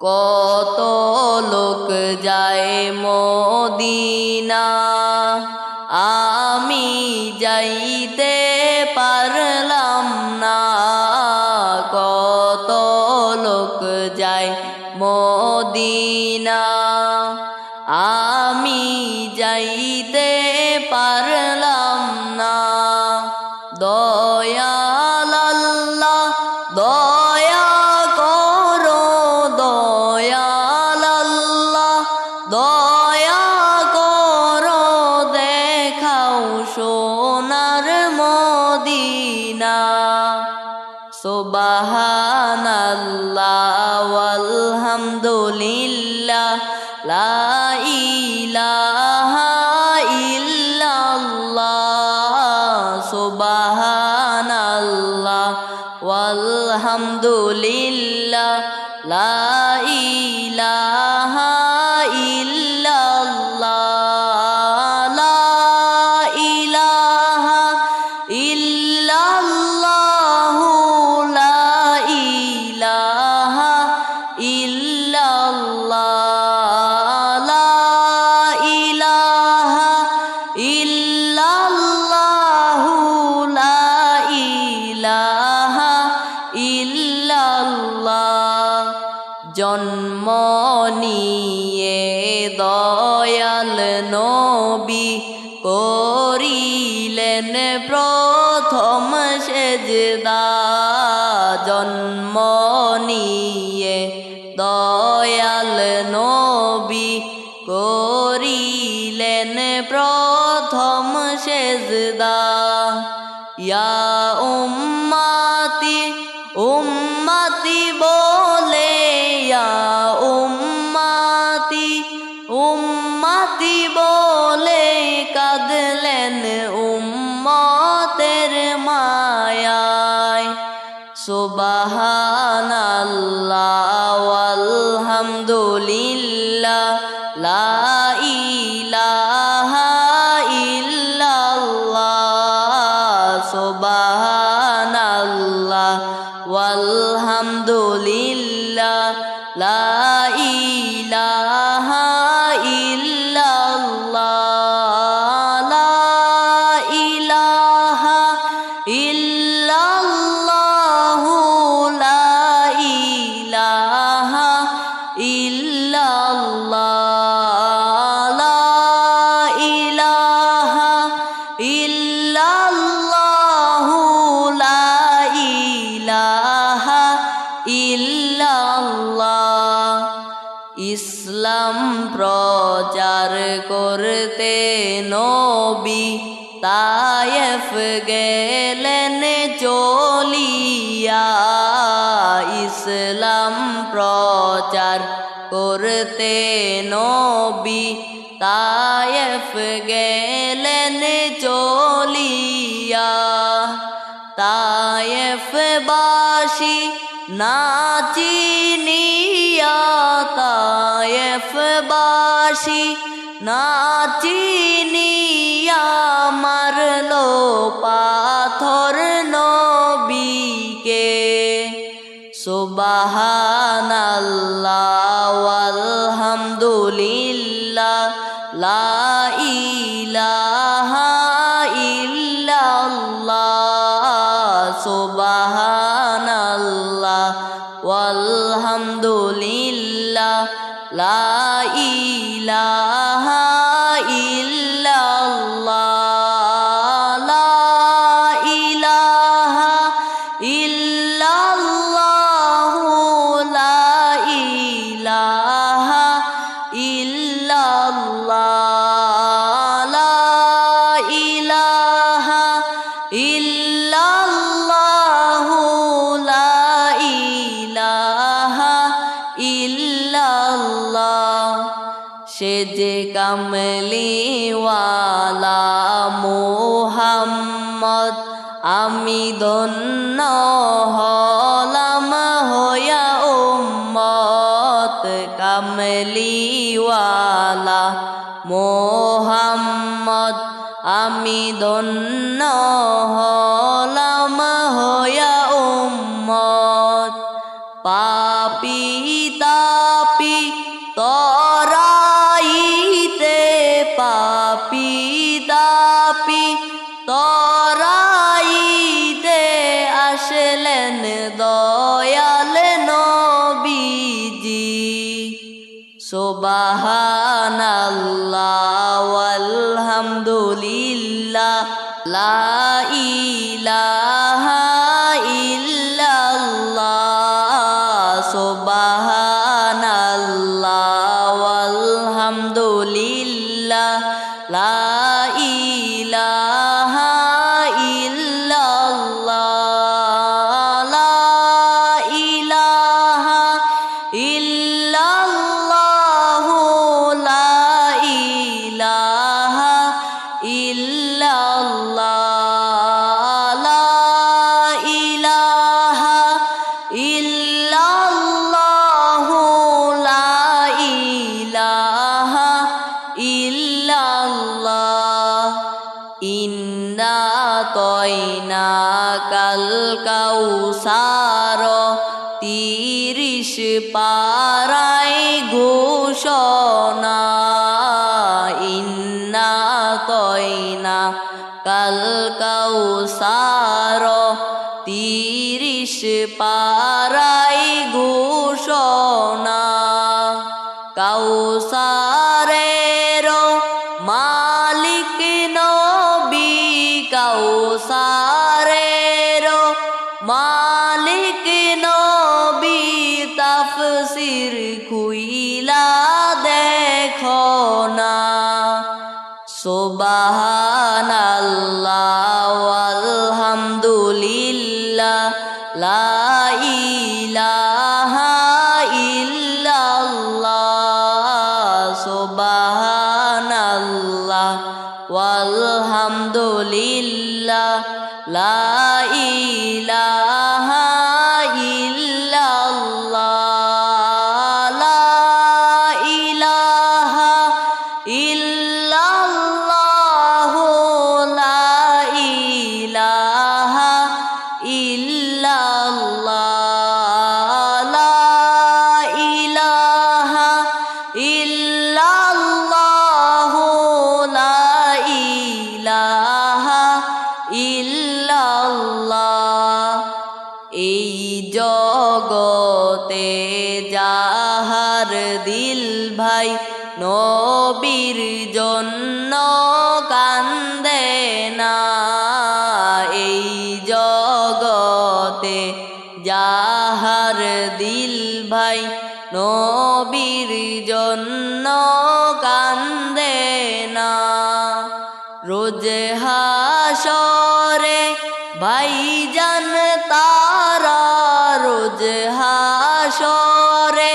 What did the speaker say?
কত লোক যায় মদিনা। আমি যাইতে পারলাম না। কত লোক যায় মদিনা। আমি যাইতে সুবহানাল্লাহ আলহামদুলিল্লাহ লা walhamdulillah la জন্ম নিয়ে দয়াল নবী করিলেন প্রথম সেজদা। জন্ম নিয়ে দয়াল নবী করিলেন প্রথম সেজদা। উম্মাতি বলে কাঁদলেন উম্মতের মায়ায়। সুবহানাল্লাহ করতে নবী তায়েফ গেলেন চলিয়া। ইসলাম প্রচার করতে নবী তায়েফ গেলেন চলিয়া। তায়েফবাসী নাচিনিয়া তায়েফবাসী নাচিনিয়া মারলো পাথর নবীকে। সুবহানাল্লাহ আলহামদুলিল্লাহ লা কামলিওয়ালা মোহাম্মদ, আমি ধন্য হলাম হইয়া উম্মত। কামলিওয়ালা মোহাম্মদ, আমি ধন্য হলাম হইয়া উম্মত। পাপিতা সুবহানাল্লাহ আলহামদুলিল্লাহ লা ইন্না তয়না কাল কাউসার, তিরিশ পারাই ঘোষণা। ইন্না তয়না কাল কাউসার, তিরিশ পারাই ঘোষণা। কাউসারের মালিক নবী তাফসির খুইলা দেখো না। আলহামদুলিল্লাহ ইল্লাল্লাহ সুবহানাল্লাহ ওয়ালহামদুলিল্লাহ লা নবীর জন্য কান্দে না এই জগতে। যাহার দিল ভাই নবীর জন্য কান্দে না। রোজ হাসরে ভাইজান তারা রোজ হাসরে